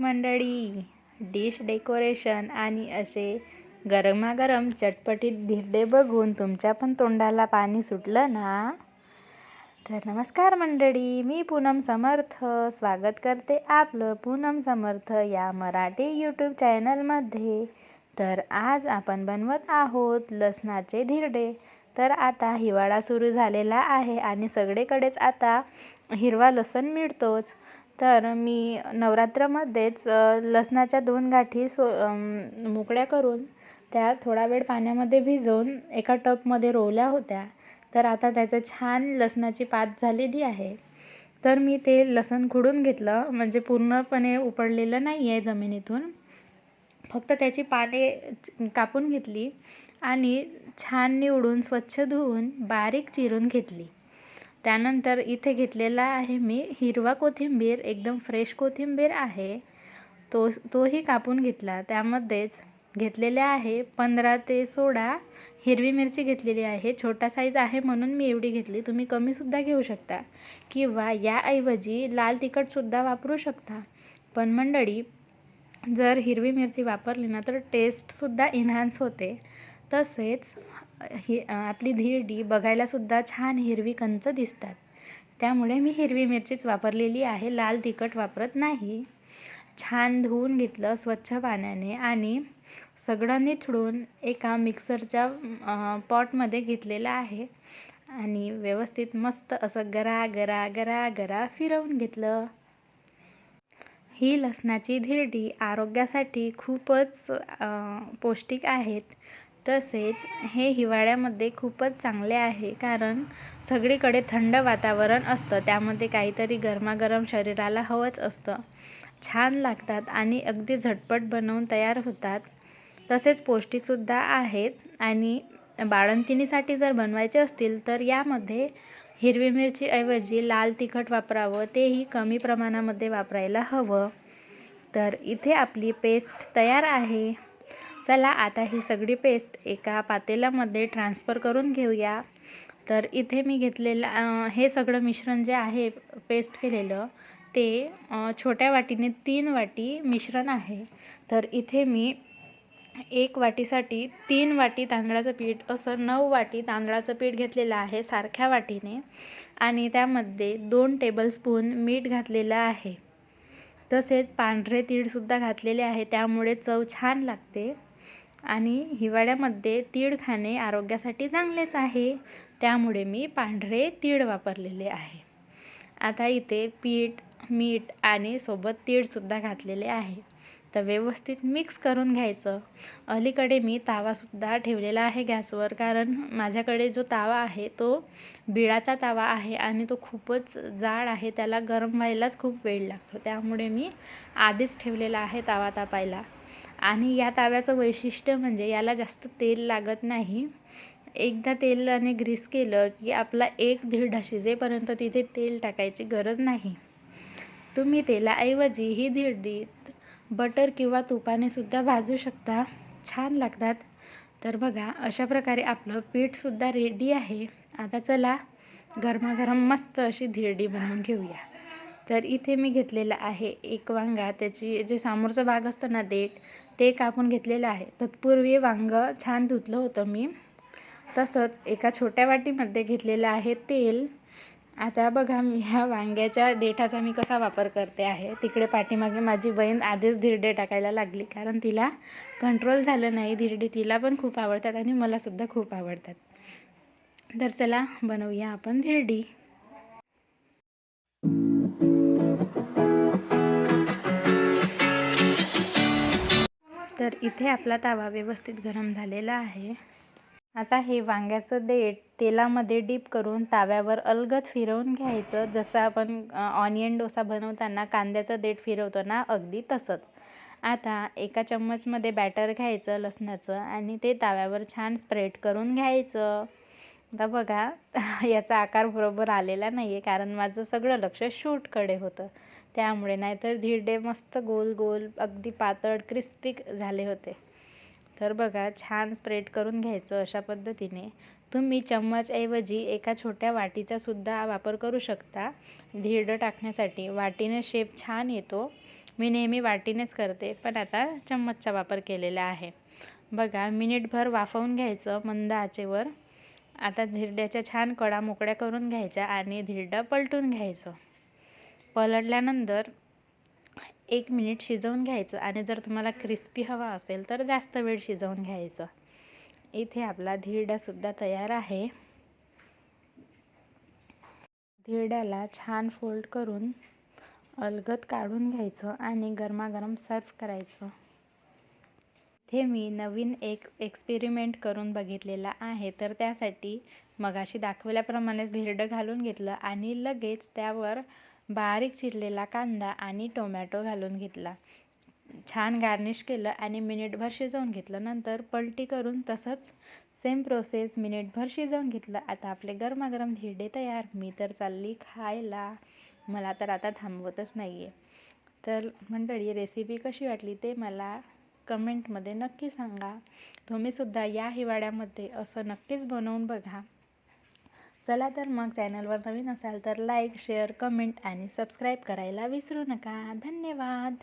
मंडळी dish decoration आणि असे गरमागरम चटपटीत धिरडे बघून तुमच्या पण तोंडाला पाणी सुटलं ना? तर नमस्कार मंडळी मी पूनम समर्थ. स्वागत करते आपलं पूनम समर्थ या मराठी यूट्यूब चॅनलमध्ये तर आज आपण बनवत आहोत लसणाचे धिरडे. तर आता हिवाळा सुरू झालेला आहे आणि सगळीकडेच आता हिरवा लसण मिळतोच. तर मी नवरात्रामध्येच लसणाच्या दोन गाठी सो मोकळ्या करून त्या थोडा वेळ पाण्यामध्ये भिजवून एका टबमध्ये रोवल्या होत्या. तर आता त्याचं छान लसणाची पात झालेली आहे. तर मी ते लसण खुडून घेतलं म्हणजे पूर्णपणे उपडलेलं नाही आहे जमिनीतून. फक्त त्याची पाने कापून घेतली आणि छान निवडून स्वच्छ धुवून बारीक चिरून घेतली. त्यानंतर इथे घेतलेला आहे मी हिरवा कोथिंबीर एकदम फ्रेश कोथिंबीर आहे. तो तोही कापून घेतला. त्यामध्येच घेतलेले आहे पंधरा ते सोळा हिरवी मिरची घेतलेली आहे. छोटा साईज आहे म्हणून मी एवढी घेतली. तुम्ही कमीसुद्धा घेऊ शकता. किंवा याऐवजी लाल तिखटसुद्धा वापरू शकता. पण मंडळी जर हिरवी मिरची वापरली ना तर टेस्टसुद्धा इन्हान्स होते. तसेच ही आपली धिरडी बघायलासुद्धा छान हिरवी कंच दिसतात. त्यामुळे मी हिरवी मिरचीच वापरलेली आहे लाल तिखट वापरत नाही. छान धुवून घेतलं स्वच्छ पाण्याने आणि सगळं निथळून एका मिक्सरच्या पॉटमध्ये घेतलेलं आहे आणि व्यवस्थित मस्त असं गरा गरा गरा गरा फिरवून घेतलं. ही लसणाची धिरडी आरोग्यासाठी खूपच पौष्टिक आहेत. तसेच हे हिवाळ्यामध्ये खूपच चांगले आहे कारण सगळीकडे थंड वातावरण असतं. त्यामध्ये काहीतरी गरमागरम शरीराला हवंच असतं. छान लागतात आणि अगदी झटपट बनवून तयार होतात. तसेच पौष्टिकसुद्धा आहेत आणि बाळंतिणीसाठी जर बनवायचे असतील तर यामध्ये हिरवी मिरचीऐवजी लाल तिखट वापरावं तेही कमी प्रमाणामध्ये वापरायला हवं. तर इथे आपली पेस्ट तयार आहे. चला आता ही सगळी पेस्ट एका पातेल्यामध्ये ट्रान्सफर करून घेऊया. तर इथे मी घेतलेलं हे सगळं मिश्रण जे आहे पेस्ट केलेलं ते छोट्या वाटीने तीन वाटी मिश्रण आहे. तर इथे मी एक वाटीसाठी तीन वाटी तांदळाचं पीठ असं नऊ वाटी तांदळाचं पीठ घेतलेलं आहे सारख्या वाटीने. आणि त्यामध्ये दोन टेबलस्पून मीठ घातलेलं आहे. तसेच पांढरे तीळसुद्धा घातलेले आहे त्यामुळे चव छान लागते. आणि हिवाळ्यामध्ये तीळ खाणे आरोग्यासाठी चांगलेच आहे. त्यामुळे मी पांढरे तीळ वापरलेले आहे. आता इथे पीठ मीठ आणि सोबत तीळसुद्धा घातलेले आहे. तर व्यवस्थित मिक्स करून घ्यायचं. अलीकडे मी तावासुद्धा ठेवलेला आहे गॅसवर कारण माझ्याकडे जो तावा आहे तो बिळाचा तावा आहे आणि तो खूपच जाड आहे. त्याला गरम व्हायलाच खूप वेळ लागतो. त्यामुळे मी आधीच ठेवलेला आहे तावा तापायला. आणि या ताव्याचं वैशिष्ट्य म्हणजे याला जास्त तेल लागत नाही. एकदा तेलाने ग्रीस केलं की आपला एक धिरडा शिजेपर्यंत तिथे तेल टाकायची गरज नाही. तुम्ही तेलाऐवजी ही धिरडी बटर किंवा तुपाने सुद्धा भाजू शकता. छान लागतात. तर बघा अशा प्रकारे आपलं पीठसुद्धा रेडी आहे. आता चला गरमागरम मस्त अशी धिरडी बनवून घेऊया. तर इथे मी घेतलेलं आहे एक वांगा. त्याची जे समोरचं भाग असतं ना देठ ते कापून घेतलेलं आहे. तत्पूर्वी वांगं छान धुतलं होतं मी. तसंच एका छोट्या वाटीमध्ये घेतलेलं आहे तेल. आता बघा मी ह्या वांग्याच्या देठाचा मी कसा वापर करते आहे. तिकडे पाठीमागे माझी बहीण आधीच धिरडे टाकायला लागली कारण तिला कंट्रोल झालं नाही. धिरडे तिला पण खूप आवडतात आणि मलासुद्धा खूप आवडतात. तर चला बनवूया आपण धिरडी. तर इथे आपला तवा व्यवस्थित गरम झालेला आहे. आता हे वांग्याचं देठ तेलामध्ये डीप करून ताव्यावर अलगद फिरवून घ्यायचं. जसं आपण ऑनियन डोसा बनवताना कांद्याचं देठ फिरवतो ना अगदी तसंच. आता एका चम्मचमध्ये बॅटर घ्यायचं लसणाचं आणि ते ताव्यावर छान स्प्रेड करून घ्यायचं. आता बघा याचा आकार बरोबर आलेला नाही आहे कारण माझं सगळं लक्ष शूटकडे होतं. त्यामुळे नाहीतर धिरडे मस्त गोल गोल अगदी पातळ क्रिस्पी झाले होते. तर बघा छान स्प्रेड करून घ्यायचं अशा पद्धतीने. तुम्ही चम्मचऐवजी एका छोट्या वाटीचा सुद्धा वापर करू शकता. धिरडं टाकण्यासाठी वाटीने शेप छान येतो. मी नेहमी वाटीनेच करते पण आता चम्मचचा वापर केलेला आहे. बघा मिनिटभर वाफवून घ्यायचं मंद आचेवर. आता धिरड्याच्या छान कडा मोकळ्या करून घ्यायच्या आणि धिरडं पलटून घ्यायचं. पलटल्यानंतर एक मिनिट शिजवून घ्यायचं आणि जर तुम्हाला क्रिस्पी हवा असेल तर जास्त वेळ शिजवून घ्यायचं. इथे आपला धिरडासुद्धा तयार आहे. धिरड्याला छान फोल्ड करून अलगद काढून घ्यायचं आणि गरमागरम सर्व करायचं. इथे मी नवीन एक एक्सपेरिमेंट करून बघितलेला आहे. तर त्यासाठी मगाशी दाखवल्याप्रमाणेच धिरडं घालून घेतलं आणि लगेच त्यावर बारीक चिरलेला कांदा आणि टोमॅटो घालून घेतला. छान गार्निश केलं आणि मिनिटभर शिजवून घेतलं. नंतर पलटी करून तसंच सेम प्रोसेस मिनिटभर शिजवून घेतलं. आता आपले गरमागरम धिरडे तयार. मी तर चालली खायला. मला तर आता थांबवतच नाही आहे तर मंडळी रेसिपी कशी वाटली ते मला कमेंटमध्ये नक्की सांगा. तुम्हीसुद्धा या हिवाळ्यामध्ये असं नक्कीच बनवून बघा. चला तर मग चॅनलवर नवीन असाल तर लाईक शेअर कमेंट आणि सबस्क्राईब करायला विसरू नका. धन्यवाद.